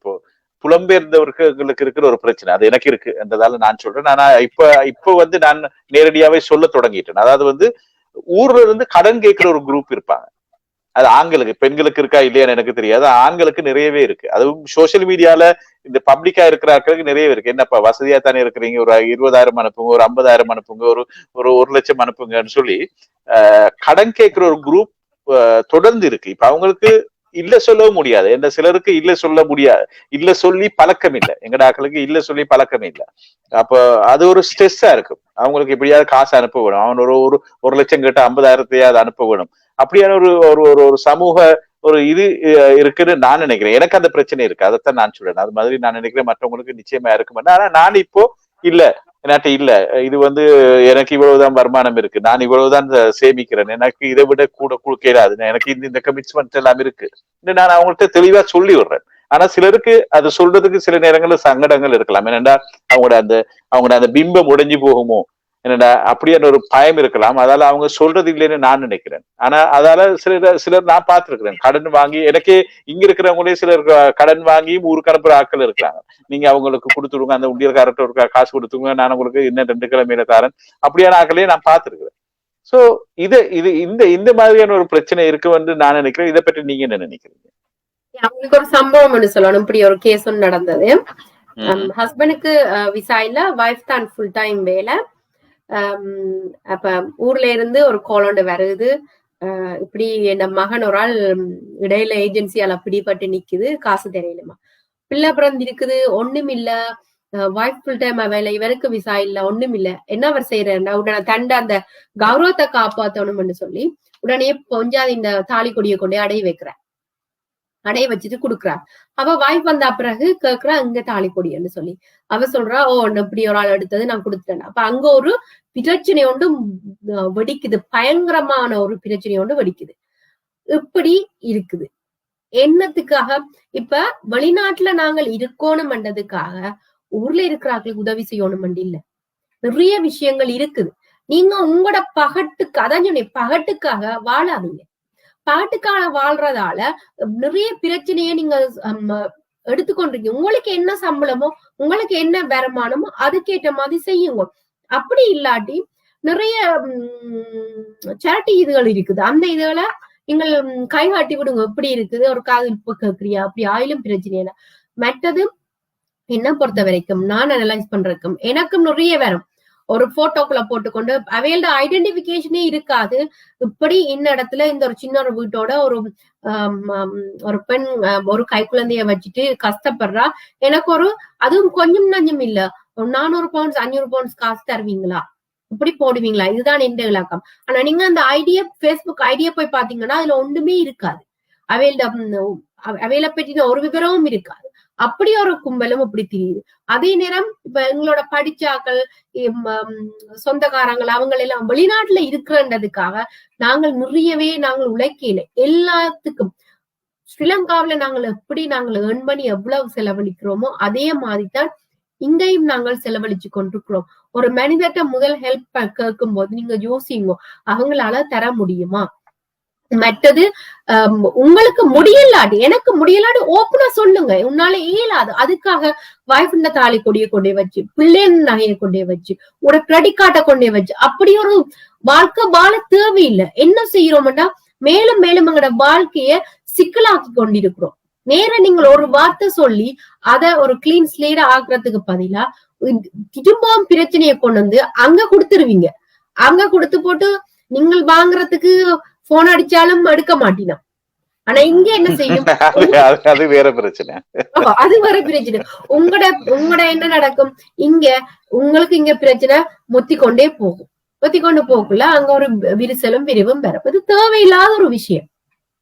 இப்போ புலம்பெயர்ந்தவர்களுக்கு இருக்கிற ஒரு பிரச்சனை. அது எனக்கு இருக்கு. என்றதால நான் சொல்றேன். ஆனா இப்ப இப்ப வந்து நான் நேரடியாவே சொல்ல தொடங்கிட்டேன். அதாவது வந்து ஊர்ல இருந்து கடன் கேட்கிற ஒரு குரூப் இருப்பாங்க. அது ஆண்களுக்கு பெண்களுக்கு இருக்கா இல்லையான்னு எனக்கு தெரியாது. ஆண்களுக்கு நிறையவே இருக்கு. அதுவும் சோசியல் மீடியால இந்த பப்ளிக்கா இருக்கிற ஆட்களுக்கு நிறையவே இருக்கு. என்னப்பா வசதியா தானே இருக்கிறீங்க? ஒரு இருபதாயிரம் அனுப்புங்க ஒரு ஐம்பதாயிரம் அனுப்புங்க ஒரு ஒரு ஒரு லட்சம் அனுப்புங்கன்னு சொல்லி ஆஹ் கடன் கேட்கிற ஒரு குரூப் தொடர்ந்து இருக்கு. இப்ப அவங்களுக்கு இல்ல சொல்லவும் முடியாது. எந்த சிலருக்கு இல்ல சொல்ல முடியாது இல்ல சொல்லி பழக்கம் இல்லை. எங்கட ஆக்களுக்கு இல்ல சொல்லி பழக்கம் இல்லை. அப்போ அது ஒரு ஸ்ட்ரெஸ்ஸா இருக்கும். அவங்களுக்கு எப்படியாவது காசு அனுப்ப வேணும். அவன் ஒரு ஒரு ஒரு லட்சம் கிட்ட ஐம்பதாயிரத்தையாவது அனுப்ப வேணும். அப்படியான ஒரு ஒரு ஒரு ஒரு சமூக ஒரு இது இருக்குன்னு நான் நினைக்கிறேன். எனக்கு அந்த பிரச்சனை இருக்கு அதைத்தான் நான் சொல்றேன். அது மாதிரி நான் நினைக்கிறேன். மற்றவங்களுக்கு நிச்சயமா இருக்கும் ஆனா நான் இப்போ இல்ல. என்னாட்ட இல்ல. இது வந்து எனக்கு இவ்வளவுதான் வருமானம் இருக்கு. நான் இவ்வளவுதான் சேமிக்கிறேன். எனக்கு இதை விட கூட கொடுக்கிறாது எனக்கு இந்த இந்த கமிட்மெண்ட் எல்லாம் இருக்கு. நான் அவங்கள்ட்ட தெளிவா சொல்லி விடுறேன். ஆனா சிலருக்கு அது சொல்றதுக்கு சில நேரங்கள்ல சங்கடங்கள் இருக்கலாம். என்னடா அவங்களோட அந்த அவங்களோட அந்த பிம்பம் உடைஞ்சு போகுமோ என்னடா அப்படியான ஒரு பயம் இருக்கலாம். அதால அவங்க சொல்றது இல்லைன்னு நான் நினைக்கிறேன். ஆனா அதால சிலர் சிலர் நான் பார்த்திருக்கிறேன். கடன் வாங்கி எனக்கே இங்க இருக்கிறவங்களே சிலர் கடன் வாங்கி ஊருக்கு அனுப்புற ஆட்கள் இருக்கிறாங்க நீங்க அவங்களுக்கு கொடுத்துருங்க அந்த உண்டியல்காரர்கிட்ட ஒரு காசு கொடுத்துருங்க நான் உங்களுக்கு இன்னும் ரெண்டு கிழமையில தரேன். அப்படியான ஆட்களையே நான் பார்த்திருக்கிறேன். சோ இது இது இந்த இந்த மாதிரியான ஒரு பிரச்சனை இருக்கு வந்து நான் நினைக்கிறேன். இதை பற்றி நீங்க என்ன நினைக்கிறீங்க? அவங்களுக்கு ஒரு சம்பவம் சொல்லணும். இப்படி ஒரு கேஸ் நடந்தது. ஹஸ்பண்டுக்கு விசா இல்ல வைஃப் தான் ஃபுல் டைம் வேலை. அப்ப ஊர்ல இருந்து ஒரு கோலண்டு வருது. இப்படி என் மகன் ஒரு ஆள் இடையில ஏஜென்சியால பிடிபட்டு நிக்குது காசு தெரியலமா பிள்ளை பிறந்து இருக்குது ஒண்ணும் இல்ல. வைஃப் ஃபுல் டைம் வேலை இவருக்கு விசா இல்ல ஒண்ணும் இல்ல. என்ன அவர் செய்யறாருன்னா உடனே தண்ட அந்த கௌரவத்தை காப்பாத்தணும்னு சொல்லி உடனே கொஞ்சம் இந்த தாலி கொடியை கொண்டு அடைய வைக்கிறார். அடைய வச்சுட்டு குடுக்குறார் அவ வாய்ப்பு வந்த பிறகு கேக்குறா இங்க தாலி சொல்லி. அவ சொல்றா ஓ இப்படி ஒரு ஆள் எடுத்தது நான் கொடுத்துட்டேன். அப்ப அங்க ஒரு பிரச்சனை ஒன்று வெடிக்குது. பயங்கரமான ஒரு பிரச்சனை ஒன்று வெடிக்குது. இப்படி இருக்குது. என்னத்துக்காக? இப்ப வெளிநாட்டுல நாங்கள் இருக்கணும்ன்றதுக்காக ஊர்ல இருக்கிறார்களுக்கு உதவி செய்யணும் இல்ல. நிறைய விஷயங்கள் இருக்குது. நீங்க உங்களோட பகட்டுக்கு அதான் சொன்னேன் பகட்டுக்காக வாழாதீங்க. காட்டுக்கான வாழ்றதால நிறைய பிரச்சனையை நீங்க ஹம், எடுத்துக்கொண்டிருக்கீங்க. உங்களுக்கு என்ன சம்பளமோ உங்களுக்கு என்ன வருமானமோ அதுக்கேற்ற மாதிரி செய்யுங்க. அப்படி இல்லாட்டி நிறைய சேரிட்டி இதுகள் இருக்குது. அந்த இதுகளை நீங்கள் கை காட்டி விடுங்க. எப்படி இருக்குது ஒரு காதல் இப்போ கேட்கறியா அப்படி ஆயிலும் பிரச்சனை இல்லை. மற்றது என்ன பொறுத்த வரைக்கும் நான் அனலைஸ் பண்றதுக்கும் எனக்கும் நிறைய வரும். ஒரு போட்டோக்குள்ள போட்டுக்கொண்டு அவையோட ஐடென்டிபிகேஷனே இருக்காது. இப்படி இந்த இடத்துல இந்த ஒரு சின்ன ஒரு வீட்டோட ஒரு ஒரு பெண் ஒரு கைக்குழந்தைய வச்சுட்டு கஷ்டப்படுறா. எனக்கு ஒரு அதுவும் கொஞ்சம் நஞ்சம் இல்ல. ஒரு நானூறு பவுண்ட்ஸ் அஞ்சூறு பவுண்ட்ஸ் காசு தருவீங்களா? இப்படி போடுவீங்களா? இதுதான் எந்த இலக்கம். ஆனா நீங்க அந்த ஐடியா ஃபேஸ்புக் ஐடியா போய் பாத்தீங்கன்னா அதுல ஒண்ணுமே இருக்காது. அவையில அவையில பற்றின ஒரு விவரமும் இருக்காது. அப்படி ஒரு கும்பலும் அப்படி தெரியுது. அதே நேரம் இப்ப எங்களோட படிச்சாக்கள் சொந்தக்காரங்கள் அவங்க எல்லாம் வெளிநாட்டுல இருக்கிறன்றதுக்காக நாங்கள் நிறையவே நாங்கள் உழைக்கல எல்லாத்துக்கும். ஸ்ரீலங்காவில நாங்கள் எப்படி நாங்கள் ஏர்ன் பண்ணி எவ்வளவு செலவழிக்கிறோமோ அதே மாதிரிதான் இங்கேயும் நாங்கள் செலவழிச்சு கொண்டிருக்கிறோம். ஒரு மனிதர்கிட்ட முதல் ஹெல்ப் கேட்கும் போது நீங்க யோசிங்க அவங்களால தர முடியுமா? மற்றது உங்களுக்கு முடியலாடி எனக்கு முடியலாடி ஓப்பனா சொல்லுங்க. உன்னால இயலாது. அதுக்காக வாய்ப்புண்ட தாலி கொடியை கொண்டே வச்சு பிள்ளைன் நகையை கொண்டே வச்சு ஒரு கிரெடிட் கார்டை கொண்டே வச்சு அப்படி ஒரு வாழ்க்கை வாழ தேவையில்லை. என்ன செய்யறோம்னா மேலும் மேலும் எங்களோட வாழ்க்கைய சிக்கலாக்கி கொண்டிருக்கிறோம். நேர நீங்கள் ஒரு வார்த்தை சொல்லி அத ஒரு கிளீன் ஸ்லேடா ஆக்குறதுக்கு பதிலா திரும்பவும் பிரச்சனையை கொண்டு வந்து அங்க கொடுத்துருவீங்க. அங்க கொடுத்து போட்டு நீங்கள் வாங்குறதுக்கு போன் அடிச்சாலும் எடுக்க மாட்டினா ஆனா இங்க என்ன செய்யும்? அது- வேற பிரச்சனை. அது வர பிரச்சனை. உங்களோட உங்களோட என்ன நடக்கும்? இங்க உங்களுக்கு இங்க பிரச்சனை முத்தி கொண்டே போகும். முத்தி கொண்டு போக்குள்ள அங்க ஒரு விரிசலும் விரிவும் பெறும் இது தேவையில்லாத ஒரு விஷயம்.